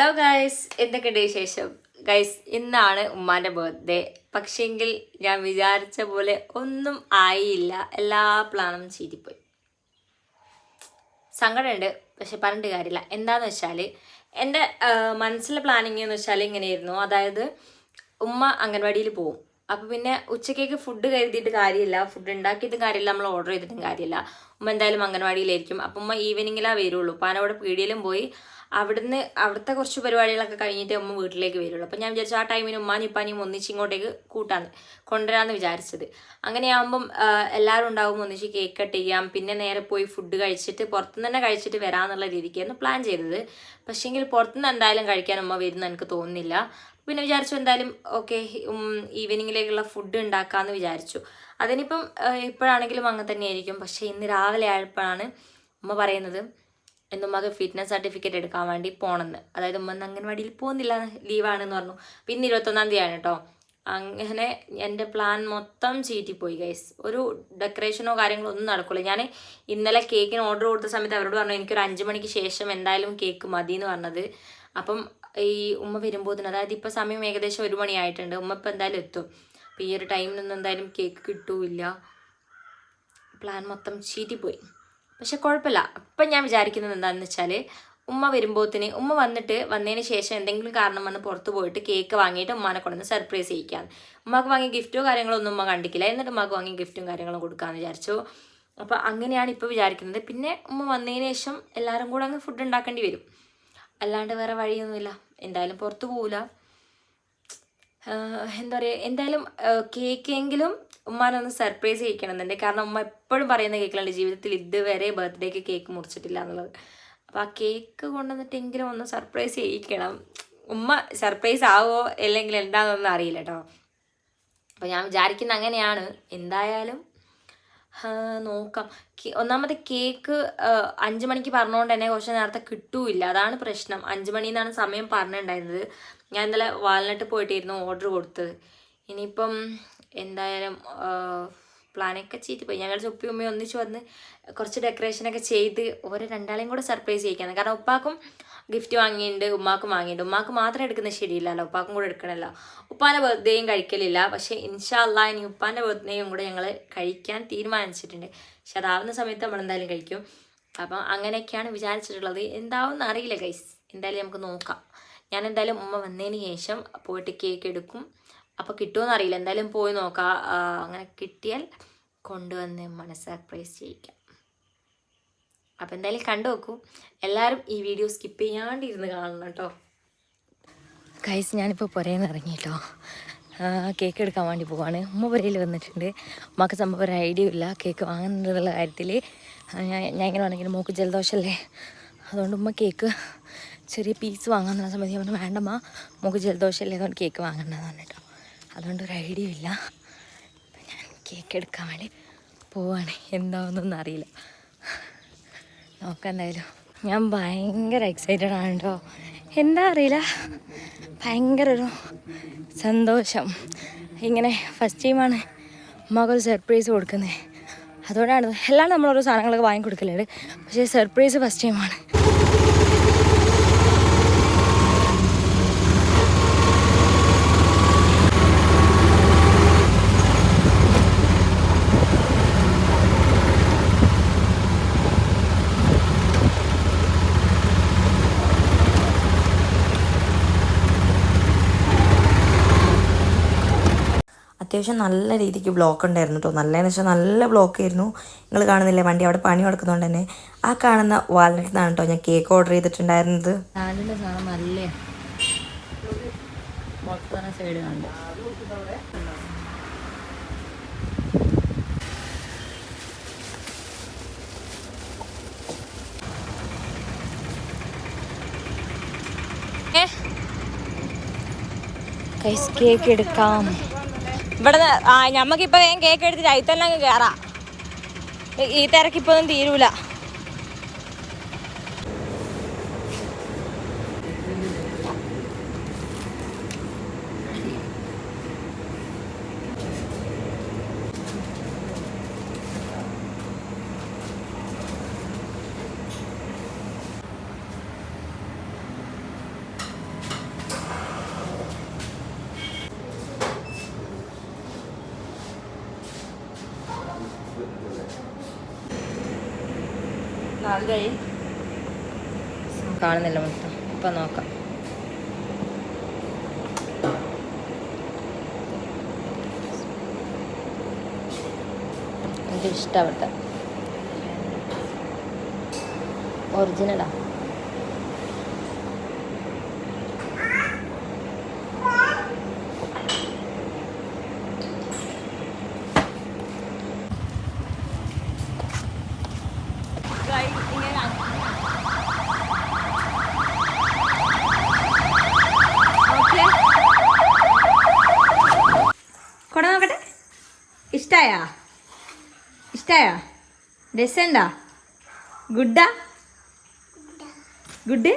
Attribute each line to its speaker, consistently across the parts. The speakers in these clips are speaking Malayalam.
Speaker 1: ഹലോ ഗൈസ് എന്തൊക്കെയുണ്ട് വിശേഷം? ഗൈസ് ഇന്നാണ് ഉമ്മാന്റെ ബർത്ത്ഡേ പക്ഷേങ്കിൽ ഞാൻ വിചാരിച്ച പോലെ ഒന്നും ആയില്ല. എല്ലാ പ്ലാനും ചീറ്റിപ്പോയി. സങ്കടമുണ്ട്. പക്ഷെ പറഞ്ഞിട്ട് കാര്യമില്ല. എന്താന്ന് വെച്ചാൽ എന്റെ മനസ്സിലെ പ്ലാനിങ് എന്ന് വെച്ചാൽ ഇങ്ങനെയായിരുന്നു. അതായത് ഉമ്മ അംഗൻവാടിയിൽ പോവും. അപ്പോൾ പിന്നെ ഉച്ചക്കേക്ക് ഫുഡ് കരുതിയിട്ട് കാര്യമില്ല. ഫുഡ് ഉണ്ടാക്കിയിട്ടും കാര്യമില്ല. നമ്മൾ ഓർഡർ ചെയ്തിട്ടും കാര്യമില്ല. ഉമ്മ എന്തായാലും അംഗൻവാടിയിലായിരിക്കും. അപ്പം ഉമ്മ ഈവനിങ്ങിലാ വരുള്ളൂ. അപ്പം അവിടെ പീടിയിലും പോയി അവിടുന്ന് അവിടുത്തെ കുറച്ച് പരിപാടികളൊക്കെ കഴിഞ്ഞിട്ട് ഉമ്മ വീട്ടിലേക്ക് വരുള്ളൂ. അപ്പം ഞാൻ വിചാരിച്ചു ആ ടൈമിന് ഉമ്മാനും ഇപ്പാനിയും ഒന്നിച്ച് ഇങ്ങോട്ടേക്ക് കൂട്ടാന്ന് കൊണ്ടുവരാമെന്ന് വിചാരിച്ചത്. അങ്ങനെയാകുമ്പം എല്ലാവരും ഉണ്ടാവും ഒന്നിച്ച് കേക്ക് കട്ട് ചെയ്യാം പിന്നെ നേരെ പോയി ഫുഡ് കഴിച്ചിട്ട് പുറത്തുനിന്ന് തന്നെ കഴിച്ചിട്ട് വരാമെന്നുള്ള രീതിക്കായിരുന്നു പ്ലാൻ ചെയ്തത്. പക്ഷേങ്കിൽ പുറത്തുനിന്ന് എന്തായാലും കഴിക്കാൻ ഉമ്മ വരുന്ന എനിക്ക് തോന്നുന്നില്ല. പിന്നെ വിചാരിച്ചു എന്തായാലും ഓക്കെ ഈവനിങ്ങിലേക്കുള്ള ഫുഡ് ഉണ്ടാക്കാമെന്ന് വിചാരിച്ചു. അതിനിപ്പം ഇപ്പോഴാണെങ്കിലും അങ്ങനെ തന്നെയായിരിക്കും. പക്ഷേ ഇന്ന് രാവിലെ ആയപ്പോഴാണ് ഉമ്മ പറയുന്നത് എന്ന് ഉമ്മക്ക് ഫിറ്റ്നസ് സർട്ടിഫിക്കറ്റ് എടുക്കാൻ വേണ്ടി പോണെന്ന്. അതായത് ഉമ്മ അംഗൻവാടിയിൽ പോകുന്നില്ല ലീവാണെന്ന് പറഞ്ഞു. പിന്നെ ഇരുപത്തൊന്നാം ആണ് കേട്ടോ അങ്ങനെ എന്റെ പ്ലാൻ മൊത്തം ചീറ്റിപ്പോയി ഗൈസ് ഒരു ഡെക്കറേഷനോ കാര്യങ്ങളോ ഒന്നും നടക്കില്ല ഞാൻ ഇന്നലെ കേക്കിന് ഓർഡർ കൊടുത്ത സമയത്ത് അവരോട് പറഞ്ഞു എനിക്കൊരു അഞ്ച് മണിക്ക് ശേഷം എന്തായാലും കേക്ക് മതി എന്ന് പറഞ്ഞത്. അപ്പം ഈ ഉമ്മ വരുമ്പോൾ അതായത് ഇപ്പോൾ സമയം ഏകദേശം ഒരു മണിയായിട്ടുണ്ട് ഉമ്മ ഇപ്പം എന്തായാലും എത്തും. അപ്പോൾ ഈ ഒരു ടൈമിൽ ടൈമിനൊന്നും എന്തായാലും കേക്ക് കിട്ടൂല പ്ലാൻ മൊത്തം ചീറ്റിപ്പോയി പക്ഷെ കുഴപ്പമില്ല. അപ്പം ഞാൻ വിചാരിക്കുന്നത് എന്താണെന്ന് വെച്ചാൽ ഉമ്മ വരുമ്പോത്തിന് ഉമ്മ വന്നിട്ട് വന്നതിന് ശേഷം എന്തെങ്കിലും കാരണം വന്ന് പുറത്ത് പോയിട്ട് കേക്ക് വാങ്ങിയിട്ട് ഉമ്മാനെ കൊണ്ടുവന്ന് സർപ്രൈസ് ചെയ്യിക്കാം ഉമ്മക്ക് വാങ്ങിയ ഗിഫ്റ്റോ കാര്യങ്ങളോ ഒന്നും ഉമ്മ കണ്ടിക്കില്ല എന്നിട്ട് ഉമ്മാക്ക് വാങ്ങിയ ഗിഫ്റ്റും കാര്യങ്ങളും കൊടുക്കാമെന്ന് വിചാരിച്ചു. അപ്പോൾ അങ്ങനെയാണ് ഇപ്പോൾ വിചാരിക്കുന്നത്. പിന്നെ ഉമ്മ വന്നതിന് ശേഷം എല്ലാവരും കൂടെ അങ്ങ് ഫുഡ് ഉണ്ടാക്കേണ്ടി വരും. അല്ലാണ്ട് വേറെ വഴിയൊന്നുമില്ല. എന്തായാലും പുറത്ത് പോവില്ല എന്താ പറയുക എന്തായാലും കേക്കെങ്കിലും ഉമ്മാനൊന്ന് സർപ്രൈസ് ചെയ്യിക്കണമെന്നുണ്ട് കാരണം ഉമ്മ എപ്പോഴും പറയുന്ന കേൾക്കലുണ്ട് ജീവിതത്തിൽ ഇതുവരെ ബർത്ത്ഡേക്ക് കേക്ക് മുറിച്ചിട്ടില്ല എന്നുള്ളത്. അപ്പോൾ ആ കേക്ക് കൊണ്ടുവന്നിട്ടെങ്കിലും ഒന്ന് സർപ്രൈസ് ചെയ്യിക്കണം ഉമ്മ സർപ്രൈസ് ആവോ അല്ലെങ്കിൽ എന്താണെന്നൊന്നും അറിയില്ല കേട്ടോ അപ്പോൾ ഞാൻ വിചാരിക്കുന്ന അങ്ങനെയാണ്. എന്തായാലും നോക്കാം. ഒന്നാമത് കേക്ക് അഞ്ച് മണിക്ക് പറഞ്ഞുകൊണ്ട് തന്നെ കുറച്ച് നേരത്തെ കിട്ടൂല്ല. അതാണ് പ്രശ്നം. അഞ്ച് മണി എന്നാണ് സമയം പറഞ്ഞിട്ടുണ്ടായിരുന്നത് ഞാൻ ഇന്നലെ വാൽനട്ട് പോയിട്ടായിരുന്നു ഓർഡർ കൊടുത്തത്. ഇനിയിപ്പം എന്തായാലും പ്ലാനൊക്കെ ചെയ്ത്. പോയി ഞങ്ങൾ ഉപ്പി ഉമ്മയും ഒന്നിച്ച് വന്ന് കുറച്ച് ഡെക്കറേഷനൊക്കെ ചെയ്ത് ഓരോ രണ്ടാളെയും കൂടെ സർപ്രൈസ് ചെയ്യിക്കാണ് കാരണം ഉപ്പാക്കും ഗിഫ്റ്റ് വാങ്ങിയിട്ടുണ്ട് ഉമ്മാക്കും വാങ്ങിയിട്ടുണ്ട് ഉമ്മാക്ക് മാത്രം എടുക്കുന്ന ശരിയില്ലല്ലോ. ഉപ്പാക്കും കൂടെ എടുക്കണമല്ലോ ഉപ്പാന്റെ ബർത്ത്ഡേയും കഴിക്കലില്ല. പക്ഷേ ഇൻഷാല്ല ഇനി ഉപ്പാന്റെ ബർത്ത്ഡേയും കൂടെ ഞങ്ങൾ കഴിക്കാൻ തീരുമാനിച്ചിട്ടുണ്ട്. പക്ഷെ അതാവുന്ന സമയത്ത് നമ്മൾ എന്തായാലും കഴിക്കും. അപ്പം അങ്ങനെയൊക്കെയാണ് വിചാരിച്ചിട്ടുള്ളത്. എന്താവും അറിയില്ല ഗൈസ് എന്തായാലും നമുക്ക് നോക്കാം. ഞാൻ എന്തായാലും ഉമ്മ വന്നതിന് ശേഷം പോയിട്ട് കേക്ക് എടുക്കും. അപ്പോൾ കിട്ടുമെന്ന് അറിയില്ല. എന്തായാലും പോയി നോക്കാം. അങ്ങനെ കിട്ടിയാൽ കൊണ്ടുവന്ന് മനസ്സ് സർപ്രൈസ് ചെയ്യിക്കാം. അപ്പോൾ എന്തായാലും കണ്ടു നോക്കൂ. എല്ലാവരും ഈ വീഡിയോ സ്കിപ്പ് ചെയ്യാണ്ടിരുന്ന് കാണണം കേട്ടോ. കൈസ് ഞാനിപ്പോൾ പുരയിൽ ഇറങ്ങി കേട്ടോ. കേക്ക് എടുക്കാൻ വേണ്ടി പോവാണ്. ഉമ്മ പുരയിൽ വന്നിട്ടുണ്ട്. ഉമ്മക്ക് സംഭവം ഒരു ഐഡിയ ഇല്ല. കേക്ക് വാങ്ങുന്നതിനുള്ള കാര്യത്തിൽ ഞാൻ ഇങ്ങനെ വേണമെങ്കിൽ മോക്ക് ജലദോഷമല്ലേ അതുകൊണ്ട് ഉമ്മ കേക്ക് ചെറിയ പീസ് വാങ്ങാൻ സമയത്ത് ഞാൻ വേണ്ടമ്മ മോക്ക് ജലദോഷമല്ലേ അതുകൊണ്ട് കേക്ക് വാങ്ങണ്ടെന്ന് കേട്ടോ അതുകൊണ്ട് ഒരു ഐഡിയ ഇല്ല. ഞാൻ കേക്ക് എടുക്കാൻ വേണ്ടി പോവാണ്. എന്താവുന്നൊന്നും അറിയില്ല. നോക്കാം എന്തായാലും ഞാൻ ഭയങ്കര എക്സൈറ്റഡ് ആണ് കേട്ടോ എന്താ അറിയില്ല. ഭയങ്കര ഒരു സന്തോഷം. ഇങ്ങനെ ഫസ്റ്റ് ടൈമാണ് ഉമ്മക്കൊരു സർപ്രൈസ് കൊടുക്കുന്നത്. അതുകൊണ്ടാണ് എല്ലാം നമ്മളോരോ സാധനങ്ങളൊക്കെ വാങ്ങി കൊടുക്കലുണ്ട് പക്ഷേ സർപ്രൈസ് ഫസ്റ്റ് ടൈമാണ്
Speaker 2: അത്യാവശ്യം നല്ല രീതിക്ക് ബ്ലോക്ക് ഉണ്ടായിരുന്നു കേട്ടോ നല്ലതെന്ന് വെച്ചാൽ നല്ല ബ്ലോക്ക് ആയിരുന്നു. നിങ്ങൾ കാണുന്നില്ലേ? വണ്ടി അവിടെ പണി നടക്കുന്നതുകൊണ്ട് തന്നെ. ആ കാണുന്ന വാലറ്റിൽ നിന്നാണ് കേട്ടോ ഞാൻ കേക്ക് ഓർഡർ ചെയ്തിട്ടുണ്ടായിരുന്നത്.
Speaker 1: സാധനത്തിന്റെ സാധനം നല്ല സൈഡ് കണ്ടു. കേക്ക് എടുക്കാം. ഇവിടെ ആ ഞമ്മക്കിപ്പോ വേഗം കേക്ക് എടുത്തിട്ട് അതിൽ തന്നെ അങ്ങ് കയറാം ഈ തിരക്കിപ്പോ ഒന്നും തീരൂല.
Speaker 3: കാണുന്നില്ല മൊത്തം. ഇപ്പം നോക്കാം. എനിക്ക് ഇഷ്ടപ്പെട്ട. ഒറിജിനലാ കൊട നോക്കട്ടെ ഇഷ്ടായ ഇഷ്ടായ രസണ്ടാ ഗുഡാ ഗുഡ്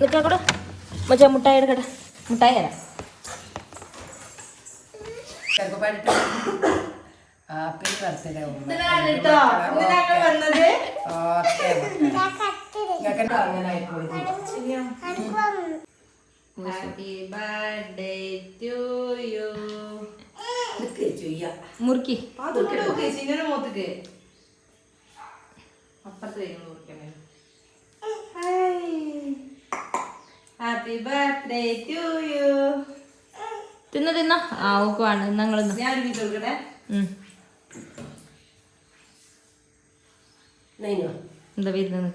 Speaker 3: നിൽക്കാം കൂടെ മച്ചാ മുട്ടായി എടുക്കട്ടെ മുട്ടായി തരാം
Speaker 4: happy birthday
Speaker 3: happy birthday to you
Speaker 4: നിക്ക് ചെയ്യാ
Speaker 3: മുറുക്കി ഹാപ്പി ബർത്ത്ഡേ ടു യു തിന്ന തിന്ന. ആ ഓക്കുവാണ്. ഞങ്ങൾ
Speaker 4: നൈനോ
Speaker 3: എന്താ വരുന്ന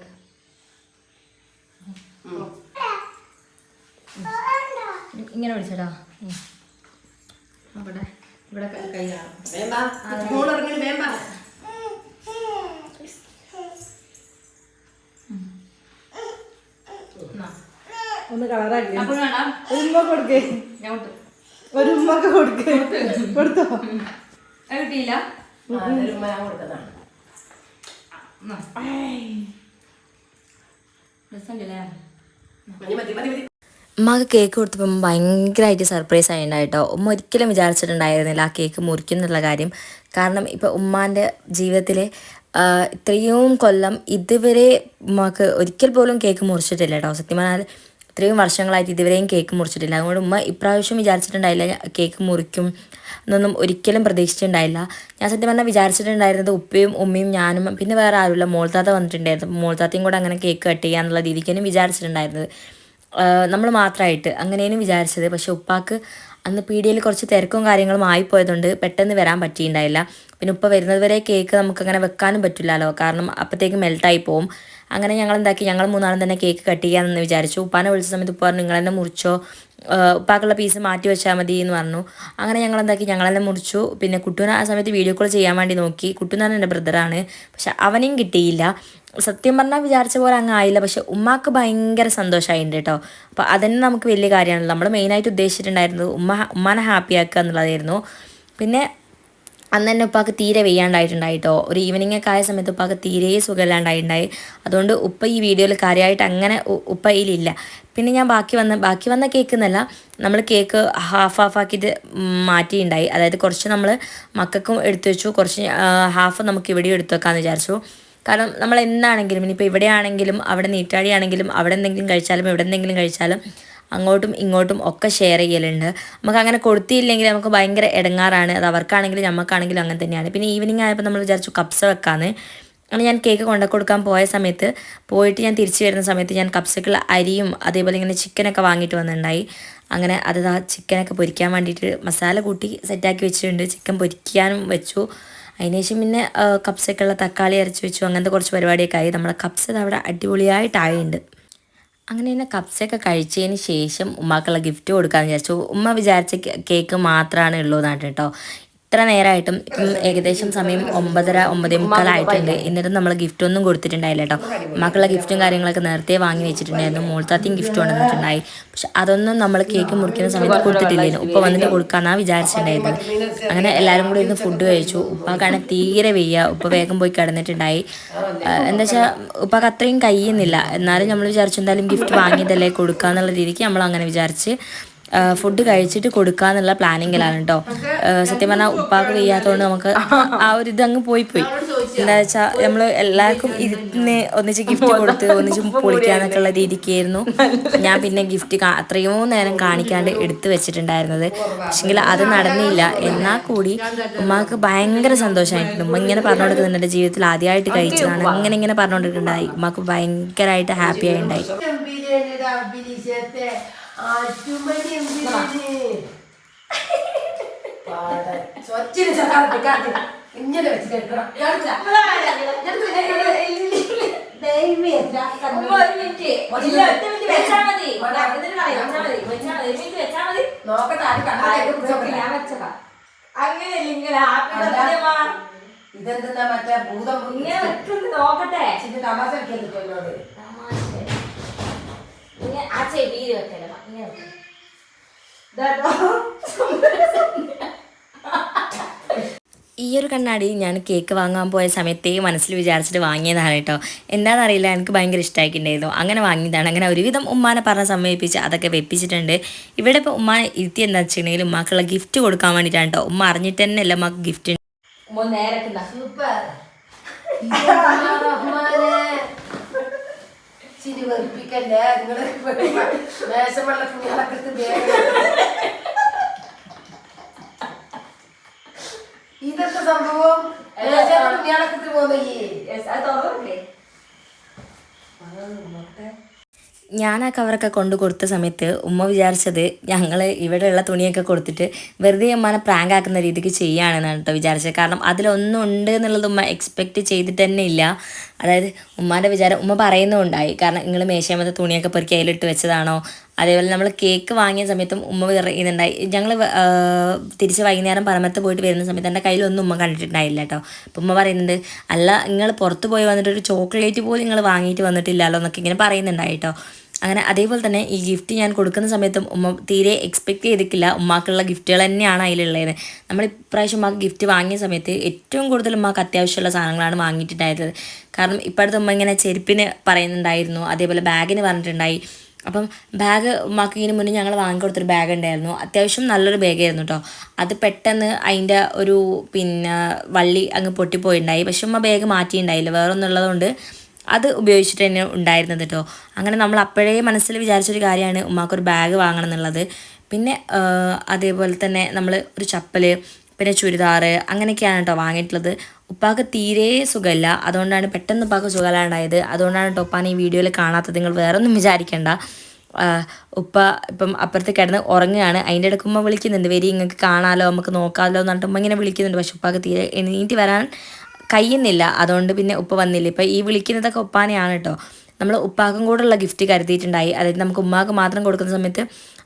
Speaker 3: നിക്ക് ഇങ്ങനെ വിളിച്ചടാ. അവിടെ ഇവിടെ ക-
Speaker 5: ഒന്ന് കളറാക്കി. ഒരു ഉമ്മ കൊടുക്കേ. ഒരു ഉമ്മക്ക് കൊടുക്കേ. കൊടുത്തോ.
Speaker 3: അത് കിട്ടിയില്ല.
Speaker 4: അതൊരു ഉമ്മ ഞാൻ കൊടുക്കുന്നതാണ് മതി മതി മതി മതി.
Speaker 1: ഉമ്മക്ക് കേക്ക് കൊടുത്തപ്പം ഭയങ്കരമായിട്ട് സർപ്രൈസ് ആയിട്ടുണ്ടായിട്ടോ ഉമ്മ ഒരിക്കലും വിചാരിച്ചിട്ടുണ്ടായിരുന്നില്ല ആ കേക്ക് മുറിക്കുന്നുള്ള കാര്യം. കാരണം ഇപ്പോൾ ഉമ്മാന്റെ ജീവിതത്തിലെ ഇത്രയും കൊല്ലം ഇതുവരെ ഉമ്മക്ക് ഒരിക്കൽ പോലും കേക്ക് മുറിച്ചിട്ടില്ല കേട്ടോ. സത്യം പറഞ്ഞാൽ ഇത്രയും വർഷങ്ങളായിട്ട് ഇതുവരെയും കേക്ക് മുറിച്ചിട്ടില്ല. അതുകൊണ്ട് ഉമ്മ ഇപ്രാവശ്യം വിചാരിച്ചിട്ടുണ്ടായില്ല കേക്ക് മുറിക്കും എന്നൊന്നും ഒരിക്കലും പ്രതീക്ഷിച്ചിട്ടുണ്ടായില്ല. ഞാൻ സത്യം പറഞ്ഞാൽ വിചാരിച്ചിട്ടുണ്ടായിരുന്നത് ഉപ്പയും ഉമ്മയും ഞാനും പിന്നെ വേറെ ആരുമില്ല. മോൾത്താത്ത വന്നിട്ടുണ്ടായിരുന്നു. മോൾത്താത്തയും കൂടെ അങ്ങനെ കേക്ക് കട്ട് ചെയ്യാന്നുള്ള രീതിക്കാണ് വിചാരിച്ചിട്ടുണ്ടായിരുന്നത്. നമ്മൾ മാത്രമായിട്ട് അങ്ങനെയാണ് വിചാരിച്ചത്. പക്ഷെ ഉപ്പാക്ക് അന്ന് പീടിയയിൽ കുറച്ച് തിരക്കും കാര്യങ്ങളും ആയിപ്പോയതുകൊണ്ട് പെട്ടെന്ന് വരാൻ പറ്റിയിട്ടുണ്ടായില്ല പിന്നെ ഉപ്പ വരുന്നത് വരെ കേക്ക് നമുക്ക് അങ്ങനെ വെക്കാനും പറ്റില്ലല്ലോ കാരണം അപ്പോഴത്തേക്ക് മെൽട്ടായി പോവും. അങ്ങനെ ഞങ്ങൾ എന്താക്കി ഞങ്ങൾ മൂന്നാളും തന്നെ കേക്ക് കട്ട് ചെയ്യാമെന്ന് വിചാരിച്ചു. ഉപ്പാനെ വിളിച്ച സമയത്ത് ഉപ്പ പറഞ്ഞു നിങ്ങൾ തന്നെ മുറിച്ചോ ഉപ്പാക്കുള്ള പീസ് മാറ്റി വെച്ചാൽ മതി എന്ന് പറഞ്ഞു. അങ്ങനെ ഞങ്ങൾ എന്താക്കി ഞങ്ങളെന്നെ മുറിച്ചു. പിന്നെ കുട്ടൂനെ ആ സമയത്ത് വീഡിയോ കോൾ ചെയ്യാൻ വേണ്ടി നോക്കി. കുട്ടൂനാണ് എന്റെ ബ്രദറാണ് പക്ഷെ അവനെയും കിട്ടിയില്ല. സത്യം പറഞ്ഞാൽ വിചാരിച്ച പോലെ അങ്ങ് ആയില്ല. പക്ഷെ ഉമ്മാക്ക് ഭയങ്കര സന്തോഷമായിട്ടുണ്ട് കേട്ടോ അപ്പോൾ അതന്നെ നമുക്ക് വലിയ കാര്യമാണ് നമ്മൾ മെയിനായിട്ട് ഉദ്ദേശിച്ചിട്ടുണ്ടായിരുന്നത് ഉമ്മ ഉമ്മാനെ ഹാപ്പി ആക്കുക എന്നുള്ളതായിരുന്നു. പിന്നെ അന്ന് തന്നെ ഉപ്പാക്ക് തീരെ വെയ്യാണ്ടായിട്ടുണ്ടായിട്ടോ ഒരു ഈവനിങ് ഒക്കെ ആയ സമയത്ത് ഉപ്പാക്ക് തീരെ സുഖമില്ലാണ്ടായിട്ടുണ്ടായി. അതുകൊണ്ട് ഉപ്പ ഈ വീഡിയോയിൽ കാര്യമായിട്ട് അങ്ങനെ ഉപ്പയിലില്ല പിന്നെ ഞാൻ ബാക്കി വന്ന ബാക്കി വന്ന കേക്ക് എന്നല്ല നമ്മൾ കേക്ക് ഹാഫ് ഹാഫ് ആക്കിയിട്ട് മാറ്റിയിട്ടുണ്ടായി അതായത് കുറച്ച് നമ്മൾ മക്കൾക്കും എടുത്തു വെച്ചു. കുറച്ച് ഹാഫ് നമുക്ക് ഇവിടെയും എടുത്തു വെക്കാമെന്ന് വിചാരിച്ചു. കാരണം നമ്മൾ എന്താണെങ്കിലും ഇനിയിപ്പോൾ ഇവിടെയാണെങ്കിലും അവിടെ നീറ്റാടിയാണെങ്കിലും അവിടെ എന്തെങ്കിലും കഴിച്ചാലും എവിടെ എന്തെങ്കിലും കഴിച്ചാലും അങ്ങോട്ടും ഇങ്ങോട്ടും ഒക്കെ ഷെയർ ചെയ്യലുണ്ട്. നമുക്ക് അങ്ങനെ കൊടുത്തില്ലെങ്കിൽ നമുക്ക് ഭയങ്കര ഇടങ്ങാറാണ് അത് അവർക്കാണെങ്കിലും നമുക്കാണെങ്കിലും അങ്ങനെ തന്നെയാണ്. പിന്നെ ഈവനിങ് ആയപ്പോൾ നമ്മൾ വിചാരിച്ചു കപ്സ് വെക്കാന്ന്. അങ്ങനെ ഞാൻ കേക്ക് കൊണ്ടു കൊടുക്കാൻ പോയ സമയത്ത് പോയിട്ട് ഞാൻ തിരിച്ചു വരുന്ന സമയത്ത് ഞാൻ കപ്സക്കുള്ള അരിയും അതേപോലെ ഇങ്ങനെ ചിക്കനൊക്കെ വാങ്ങിയിട്ട് വന്നിട്ടുണ്ടായി. അങ്ങനെ അത് ആ ചിക്കനൊക്കെ പൊരിക്കാൻ വേണ്ടിയിട്ട് മസാല കൂട്ടി സെറ്റാക്കി വെച്ചിട്ടുണ്ട്. ചിക്കൻ പൊരിക്കാനും വെച്ചു. അതിനുശേഷം പിന്നെ കപ്സൊക്കെയുള്ള തക്കാളി അരച്ച് വെച്ചു. അങ്ങനത്തെ കുറച്ച് പരിപാടിയൊക്കെ ആയി. നമ്മുടെ കപ്സ് അവിടെ അടിപൊളിയായിട്ടായുണ്ട്. അങ്ങനെ തന്നെ കപ്സൊക്കെ കഴിച്ചതിന് ശേഷം ഉമ്മാക്കുള്ള ഗിഫ്റ്റ് കൊടുക്കാമെന്ന് വിചാരിച്ചു. ഉമ്മ വിചാരിച്ച കേക്ക് മാത്രമാണ് ഉള്ളതാണ് കേട്ടോ. ഇത്ര നേരമായിട്ടും ഏകദേശം സമയം ഒമ്പതര ഒമ്പതേ മുക്കാലായിട്ടുണ്ട് എന്നിട്ടും നമ്മൾ ഗിഫ്റ്റ് ഒന്നും കൊടുത്തിട്ടുണ്ടായില്ല കേട്ടോ മക്കളുടെ ഗിഫ്റ്റും കാര്യങ്ങളൊക്കെ നേരത്തെ വാങ്ങി വെച്ചിട്ടുണ്ടായിരുന്നു. മോൾത്താത്തിയും ഗിഫ്റ്റ് കൊണ്ടുവന്നിട്ടുണ്ടായി പക്ഷെ അതൊന്നും നമ്മൾ കേക്ക് മുറിക്കുന്ന സമയത്ത് കൊടുത്തിട്ടില്ലായിരുന്നു ഉപ്പ വന്നിട്ട് കൊടുക്കാന്നാ വിചാരിച്ചിട്ടുണ്ടായിരുന്നത്. അങ്ങനെ എല്ലാവരും കൂടി ഇരുന്ന് ഫുഡ് കഴിച്ചു. ഉപ്പാക്കാണ് തീരെ വെയ്യ. ഉപ്പ വേഗം പോയി കിടന്നിട്ടുണ്ടായി. എന്താ വെച്ചാൽ ഉപ്പാക്ക് അത്രയും കഴിയുന്നില്ല എന്നാലും നമ്മൾ വിചാരിച്ചു എന്തായാലും ഗിഫ്റ്റ് വാങ്ങിയതല്ലേ കൊടുക്കാന്നുള്ള രീതിക്ക് നമ്മൾ അങ്ങനെ വിചാരിച്ച് ഫുഡ് കഴിച്ചിട്ട് കൊടുക്കാന്നുള്ള പ്ലാനിങ്ങിലാണ് കേട്ടോ സത്യം പറഞ്ഞാൽ ഉപ്പാക്ക് വയ്യാത്തതുകൊണ്ട് നമുക്ക് ആ ഒരു ഇത് അങ്ങ് പോയി പോയി. എന്താ വെച്ചാൽ നമ്മൾ എല്ലാവർക്കും ഇതിന് ഒന്നിച്ച് ഗിഫ്റ്റ് കൊടുത്ത് ഒന്നിച്ച് പൊളിക്കാന്നൊക്കെ ഉള്ള രീതിക്കായിരുന്നു. ഞാൻ പിന്നെ ഗിഫ്റ്റ് അത്രയോ നേരം കാണിക്കാണ്ട് എടുത്തു വെച്ചിട്ടുണ്ടായിരുന്നത്. പക്ഷെങ്കിൽ അത് നടന്നില്ല. എന്നാൽ കൂടി ഉമ്മാക്ക് ഭയങ്കര സന്തോഷമായിട്ടുണ്ട് ഉമ്മ ഇങ്ങനെ പറഞ്ഞു കൊടുക്കുന്നുണ്ട് എന്റെ ജീവിതത്തിൽ ആദ്യമായിട്ട് കഴിച്ചതാണ്. അങ്ങനെ ഇങ്ങനെ പറഞ്ഞുകൊണ്ടിട്ടുണ്ടായി ഉമ്മാക്ക് ഭയങ്കരമായിട്ട് ഹാപ്പി ആയിട്ടുണ്ടായി
Speaker 4: ഇങ്ങനെ ഇങ്ങനെ. നോക്കട്ടെ പിടിച്ചോക്കട്ടെ. ഇതെന്താ മറ്റേ ഭൂതം
Speaker 3: നോക്കട്ടെ
Speaker 4: ചിന്ന തമാശ കളിക്കുന്നു എന്നോട്
Speaker 3: ആ ചെവിയിൽ വെക്കല ഇങ്ങനെ വെക്കണം.
Speaker 1: ഈ ഒരു കണ്ണാടി ഞാൻ കേക്ക് വാങ്ങാൻ പോയ സമയത്തേ മനസ്സിൽ വിചാരിച്ചിട്ട് വാങ്ങിയതാണ് കേട്ടോ. എന്താണെന്നറിയില്ല എനിക്ക് ഭയങ്കര ഇഷ്ടമായിട്ടുണ്ടായിരുന്നു അങ്ങനെ വാങ്ങിയതാണ്. അങ്ങനെ ഒരുവിധം ഉമ്മാനെ പറഞ്ഞ സമയിപ്പിച്ച് അതൊക്കെ വെപ്പിച്ചിട്ടുണ്ട്. ഇവിടെ ഇപ്പോൾ ഉമ്മാനെ ഇരുത്തി എന്താ വെച്ചിട്ടുണ്ടെങ്കിൽ ഉമ്മാക്കുള്ള ഗിഫ്റ്റ് കൊടുക്കാൻ വേണ്ടിയിട്ടാണ് കേട്ടോ. ഉമ്മ അറിഞ്ഞിട്ട് തന്നെ അല്ല ഉമ്മക്ക് ഗിഫ്റ്റ്
Speaker 4: ഉണ്ട്. ചിരി വെറുപ്പിക്കല്ലേ? നിങ്ങൾ മേശമുള്ള തുണികളൊക്കെ എടുത്ത് ഇതൊക്കെ സംഭവം? മേശമുള്ള തുണികളൊക്കെ എടുത്ത് പോകുന്ന?
Speaker 3: അത് തുറന്നോക്കേ.
Speaker 1: ഞാൻ ആ കവറൊക്കെ കൊണ്ട് കൊടുത്ത സമയത്ത് ഉമ്മ വിചാരിച്ചത് ഞങ്ങൾ ഇവിടെയുള്ള തുണിയൊക്കെ കൊടുത്തിട്ട് വെറുതെ ഉമ്മാനെ പ്രാങ്ക് ആക്കുന്ന രീതിക്ക് ചെയ്യുകയാണെന്നാണ് കേട്ടോ വിചാരിച്ചത്. കാരണം അതിലൊന്നും ഉണ്ട് എന്നുള്ളത് ഉമ്മ എക്സ്പെക്റ്റ് ചെയ്തിട്ട് തന്നെ ഇല്ല. അതായത് ഉമ്മാന്റെ വിചാരം ഉമ്മ പറയുന്നുണ്ടായി കാരണം നിങ്ങൾ മേശയമത്തെ തുണിയൊക്കെ പെറുക്കി അതിലിട്ട് വെച്ചതാണോ? അതേപോലെ നമ്മൾ കേക്ക് വാങ്ങിയ സമയത്തും ഉമ്മ പറയുന്നുണ്ടായി. ഞങ്ങൾ തിരിച്ച് വൈകുന്നേരം പറമ്പത്ത് പോയിട്ട് വരുന്ന സമയത്ത് എന്റെ കയ്യിലൊന്നും ഉമ്മ കണ്ടിട്ടുണ്ടായില്ല കേട്ടോ അപ്പം ഉമ്മ പറയുന്നുണ്ട് അല്ല നിങ്ങൾ പുറത്ത് പോയി വന്നിട്ട് ഒരു ചോക്ലേറ്റ് പോലും നിങ്ങൾ വാങ്ങിയിട്ട് വന്നിട്ടില്ലല്ലോ എന്നൊക്കെ ഇങ്ങനെ പറയുന്നുണ്ടായി കേട്ടോ അങ്ങനെ അതേപോലെ തന്നെ ഈ ഗിഫ്റ്റ് ഞാൻ കൊടുക്കുന്ന സമയത്തും ഉമ്മ തീരെ എക്സ്പെക്റ്റ് ചെയ്തിട്ടില്ല ഉമ്മാക്കുള്ള ഗിഫ്റ്റുകൾ തന്നെയാണ് അതിലുള്ളത്. നമ്മൾ ഇപ്രാവശ്യം ഉമ്മാക്ക് ഗിഫ്റ്റ് വാങ്ങിയ സമയത്ത് ഏറ്റവും കൂടുതൽ ഉമ്മാക്ക് അത്യാവശ്യമുള്ള സാധനങ്ങളാണ് വാങ്ങിയിട്ടുണ്ടായിരുന്നത്. കാരണം ഇപ്പോഴത്തെ ഉമ്മ ഇങ്ങനെ ചെരുപ്പിന് പറയുന്നുണ്ടായിരുന്നു അതേപോലെ ബാഗിന് പറഞ്ഞിട്ടുണ്ടായി. അപ്പം ബാഗ് ഉമ്മാക്ക് ഇതിന് മുന്നേ ഞങ്ങൾ വാങ്ങിക്കൊടുത്തൊരു ബാഗ് ഉണ്ടായിരുന്നു. അത്യാവശ്യം നല്ലൊരു ബാഗായിരുന്നു കേട്ടോ അത് പെട്ടെന്ന് അതിന്റെ ഒരു പിന്നെ വള്ളി അങ്ങ് പൊട്ടിപ്പോയിണ്ടായി പക്ഷെ ഉമ്മ ബാഗ് മാറ്റിയിട്ടുണ്ടായില്ല. വേറെ ഒന്നുള്ളതുകൊണ്ട് അത് ഉപയോഗിച്ചിട്ട് തന്നെ ഉണ്ടായിരുന്നത് കേട്ടോ അങ്ങനെ നമ്മൾ അപ്പോഴേ മനസ്സിൽ വിചാരിച്ചൊരു കാര്യമാണ് ഉമ്മാക്കൊരു ബാഗ് വാങ്ങണം എന്നുള്ളത്. പിന്നെ അതേപോലെ തന്നെ നമ്മൾ ഒരു ചപ്പൽ പിന്നെ ചുരിദാറ് അങ്ങനെയൊക്കെയാണ് കേട്ടോ വാങ്ങിയിട്ടുള്ളത്. ഉപ്പാക്ക് തീരെ സുഖമില്ല. അതുകൊണ്ടാണ് പെട്ടെന്ന് ഉപ്പാക്ക് സുഖമില്ലാണ്ടായത്. അതുകൊണ്ടാണ് കേട്ടോ ഉപ്പാൻ ഈ വീഡിയോയിൽ കാണാത്തത്. നിങ്ങൾ വേറൊന്നും വിചാരിക്കേണ്ട. ഉപ്പ ഇപ്പം അപ്പുറത്ത് കിടന്ന് ഉറങ്ങുകയാണ്. അതിന്റെ ഇടയ്ക്ക് ഉമ്മ വിളിക്കുന്നുണ്ട്. വരി നിങ്ങൾക്ക് കാണാമല്ലോ നമുക്ക് നോക്കാമല്ലോ എന്ന് പറഞ്ഞിട്ട് ഉമ്മ ഇങ്ങനെ വിളിക്കുന്നുണ്ട്. പക്ഷെ ഉപ്പാക്ക് തീരെ എണീറ്റ് വരാൻ കഴിയുന്നില്ല. അതുകൊണ്ട് പിന്നെ ഉപ്പ വന്നില്ല. ഇപ്പം ഈ വിളിക്കുന്നതൊക്കെ ഉപ്പാനെയാണ് കേട്ടോ നമ്മൾ ഉപ്പാക്കും കൂടെയുള്ള ഗിഫ്റ്റ് കരുതിയിട്ടുണ്ടായി. അതായത് നമുക്ക് ഉമ്മാക്ക് മാത്രം കൊടുക്കുന്ന സമയത്ത്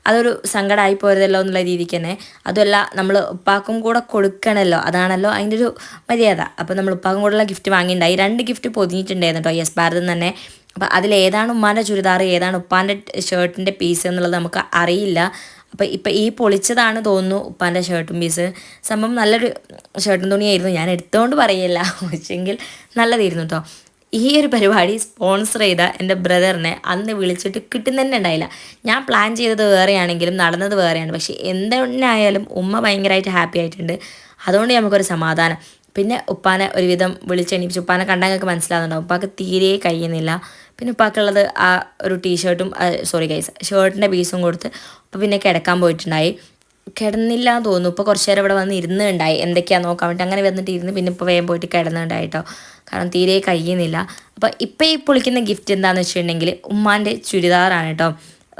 Speaker 1: അതൊരു സങ്കടമായി പോരുതല്ലോ എന്നുള്ള രീതിക്ക് തന്നെ. അതുമല്ല നമ്മൾ ഉപ്പാക്കും കൂടെ കൊടുക്കണമല്ലോ അതാണല്ലോ അതിന്റെ ഒരു മര്യാദ. അപ്പോൾ നമ്മൾ ഉപ്പാക്കും കൂടെയുള്ള ഗിഫ്റ്റ് വാങ്ങിയിട്ടുണ്ടായി. രണ്ട് ഗിഫ്റ്റ് പൊതിഞ്ഞിട്ടുണ്ടായിരുന്നു കേട്ടോ യെസ് ഭാരതം തന്നെ. അപ്പോൾ അതിലേതാണ് ഉമ്മാന്റെ ചുരിദാർ ഏതാണ് ഉപ്പാന്റെ ഷർട്ടിന്റെ പീസ് എന്നുള്ളത് നമുക്ക് അറിയില്ല. അപ്പോൾ ഇപ്പം ഈ പൊളിച്ചതാണ് തോന്നുന്നു ഉപ്പാന്റെ ഷർട്ടും പീസ് സംഭവം നല്ലൊരു ഷർട്ടും തുണിയായിരുന്നു. ഞാൻ എടുത്തുകൊണ്ട് പറയില്ല. പക്ഷെങ്കിൽ നല്ലതായിരുന്നു കേട്ടോ ഈ ഒരു പരിപാടി സ്പോൺസർ ചെയ്ത എന്റെ ബ്രദറിനെ അന്ന് വിളിച്ചിട്ട് കിട്ടുന്ന തന്നെ ഉണ്ടായില്ല. ഞാൻ പ്ലാൻ ചെയ്തത് വേറെയാണെങ്കിലും നടന്നത് വേറെയാണ്. പക്ഷേ എന്തായാലും ഉമ്മ ഭയങ്കരമായിട്ട് ഹാപ്പി ആയിട്ടുണ്ട്. അതുകൊണ്ട് നമുക്കൊരു സമാധാനം. പിന്നെ ഉപ്പാനെ ഒരുവിധം വിളിച്ചെണീപ്പിച്ച്. ഉപ്പാനെ കണ്ടാൽ ഞങ്ങൾക്ക് മനസ്സിലാകുന്നുണ്ടാവും ഉപ്പാക്ക് തീരെ കഴിയുന്നില്ല പിന്നെ ഉപ്പാക്കുള്ളത് ആ ഒരു ടീഷർട്ടും സോറി ഗൈസ് ഷർട്ടിന്റെ പീസും കൊടുത്ത് ഉപ്പ പിന്നെ കിടക്കാൻ പോയിട്ടുണ്ടായി. കിടന്നില്ല എന്ന് തോന്നുന്നു. ഇപ്പോൾ കുറച്ച് നേരം ഇവിടെ വന്ന് ഇരുന്നുണ്ടായി. എന്തൊക്കെയാ നോക്കാൻ വേണ്ടി അങ്ങനെ വന്നിട്ട് ഇരുന്ന് പിന്നെ ഇപ്പോൾ വേഗം പോയിട്ട് കിടന്നുണ്ടായി കേട്ടോ കാരണം തീരെ കഴിയുന്നില്ല. അപ്പോൾ ഇപ്പോൾ ഈ പൊളിക്കുന്ന ഗിഫ്റ്റ് എന്താണെന്ന് വെച്ചിട്ടുണ്ടെങ്കിൽ ഉമ്മാന്റെ ചുരിദാറാണ് കേട്ടോ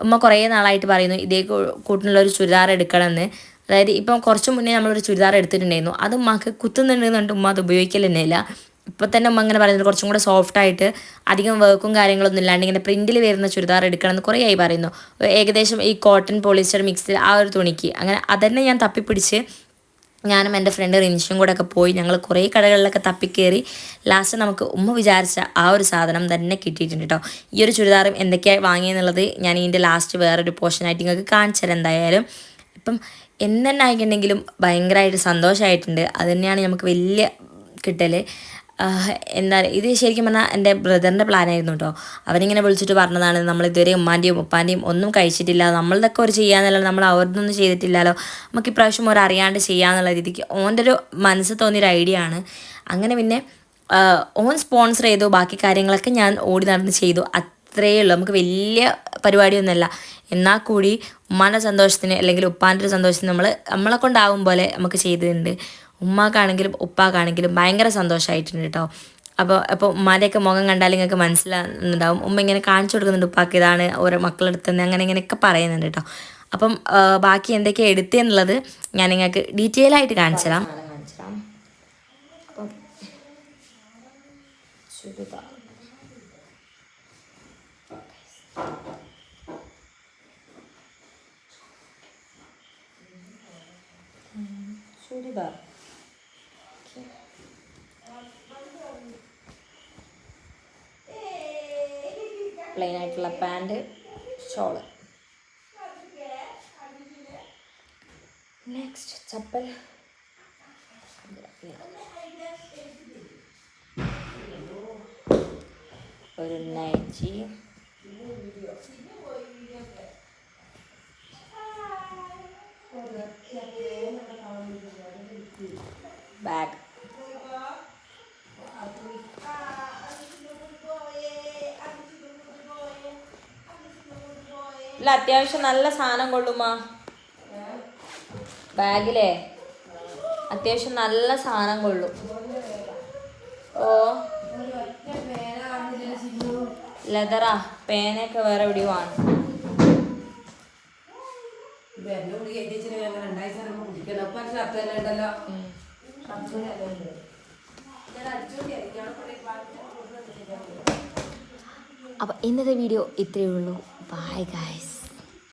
Speaker 1: ഉമ്മ കുറേ നാളായിട്ട് പറയുന്നു ഇതേ കൂട്ടിനുള്ള ഒരു ചുരിദാർ എടുക്കണമെന്ന്. അതായത് ഇപ്പം കുറച്ച് മുന്നേ നമ്മളൊരു ചുരിദാർ എടുത്തിട്ടുണ്ടായിരുന്നു. അത് ഉമ്മാക്ക് പറഞ്ഞിട്ട് ഉമ്മ അത് ഉപയോഗിക്കൽ തന്നെ ഇല്ല ഇപ്പം തന്നെ ഉമ്മ അങ്ങനെ പറയുന്നത് കുറച്ചും കൂടെ സോഫ്റ്റ് ആയിട്ട് അധികം വർക്കും കാര്യങ്ങളൊന്നും ഇല്ലാണ്ട് ഇങ്ങനെ പ്രിന്റിൽ വരുന്ന ചുരിദാർ എടുക്കണം എന്ന് കുറേ ആയി പറയുന്നു. ഏകദേശം ഈ കോട്ടൺ പോളിസ്റ്റർ മിക്സിൽ ആ ഒരു തുണിക്ക്. അങ്ങനെ അതന്നെ ഞാൻ തപ്പിപ്പിടിച്ച് ഞാനും എന്റെ ഫ്രണ്ട് റിൻഷും കൂടെ ഒക്കെ പോയി ഞങ്ങൾ കുറേ കടകളിലൊക്കെ തപ്പിക്കേറി ലാസ്റ്റ് നമുക്ക് ഉമ്മ വിചാരിച്ച ആ ഒരു സാധനം തന്നെ കിട്ടിയിട്ടുണ്ട് കേട്ടോ ഈ ഒരു ചുരിദാറും എന്തൊക്കെയാണ് വാങ്ങിയെന്നുള്ളത് ഞാൻ ഇതിന്റെ ലാസ്റ്റ് വേറൊരു പോർഷനായിട്ട് നിങ്ങൾക്ക് കാണിച്ചു തരാം എന്തായാലും. ഇപ്പം എന്തെന്നായിട്ടുണ്ടെങ്കിലും ഭയങ്കരമായിട്ട് സന്തോഷമായിട്ടുണ്ട് അത് തന്നെയാണ് നമുക്ക് വലിയ കിട്ടൽ എന്താ ഇത് ശരിക്കും പറഞ്ഞാൽ എന്റെ ബ്രദറിന്റെ പ്ലാനായിരുന്നു കേട്ടോ അവനിങ്ങനെ വിളിച്ചിട്ട് പറഞ്ഞതാണ് നമ്മൾ ഇതുവരെ ഉമ്മാന്റെയും ഉപ്പാന്റെയും ഒന്നും കഴിച്ചിട്ടില്ല നമ്മളിതൊക്കെ ഒരു ചെയ്യാന്നല്ലോ നമ്മൾ അവരുടെ ചെയ്തിട്ടില്ലല്ലോ. നമുക്ക് ഇപ്രാവശ്യം ഒരു അറിയാണ്ട് ചെയ്യാന്നുള്ള രീതിക്ക് ഓന്റെ ഒരു മനസ്സ് തോന്നിയൊരു ഐഡിയ ആണ്. അങ്ങനെ പിന്നെ ഓൻ സ്പോൺസർ ചെയ്തു ബാക്കി കാര്യങ്ങളൊക്കെ ഞാൻ ഓടി നടന്ന് ചെയ്തു. അത്രയേ ഉള്ളൂ. നമുക്ക് വലിയ പരിപാടിയൊന്നുമല്ല. എന്നാൽ കൂടി ഉമ്മാന്റെ സന്തോഷത്തിന് അല്ലെങ്കിൽ ഉപ്പാന്റെ ഒരു സന്തോഷത്തിന് നമ്മൾ നമ്മളെ കൊണ്ടാവും പോലെ നമുക്ക് ചെയ്തിട്ടുണ്ട്. ഉമ്മാക്കാണെങ്കിലും ഉപ്പാക്കാണെങ്കിലും ഭയങ്കര സന്തോഷമായിട്ടുണ്ട് കേട്ടോ. അപ്പോൾ അപ്പോൾ ഉമ്മാരെയൊക്കെ മുഖം കണ്ടാൽ നിങ്ങൾക്ക് മനസ്സിലാകുന്നുണ്ടാവും ഉമ്മ ഇങ്ങനെ കാണിച്ചു കൊടുക്കുന്നുണ്ട് ഉപ്പാക്ക് ഇതാണ് ഓരോ മക്കളെടുത്തുനിന്ന് അങ്ങനെ ഇങ്ങനെയൊക്കെ പറയുന്നുണ്ട് കേട്ടോ. അപ്പം ബാക്കി എന്തൊക്കെയാണ് എടുത്തതെന്നുള്ളത് ഞാൻ നിങ്ങൾക്ക് ഡീറ്റെയിൽ ആയിട്ട് കാണിച്ചു തരാം
Speaker 4: ചുരിദാർ. പ്ലെയിൻ ആയിട്ടുള്ള പാന്റ് ഷോൾ നെക്സ്റ്റ് ചപ്പൽ. ഒരു നൈറ്റി. ബാഗ് ഇല്ല അത്യാവശ്യം നല്ല സാധനം കൊള്ളുമാ. ബാഗിലേ? അത്യാവശ്യം നല്ല സാധനം കൊള്ളും. ഓ. ലെതറാ പേനയൊക്കെ വേറെ എവിടെയോ ആണ്.
Speaker 6: അപ്പൊ
Speaker 1: ഇന്നത്തെ വീഡിയോ ഇത്രയേ ഉള്ളൂ. Bye guys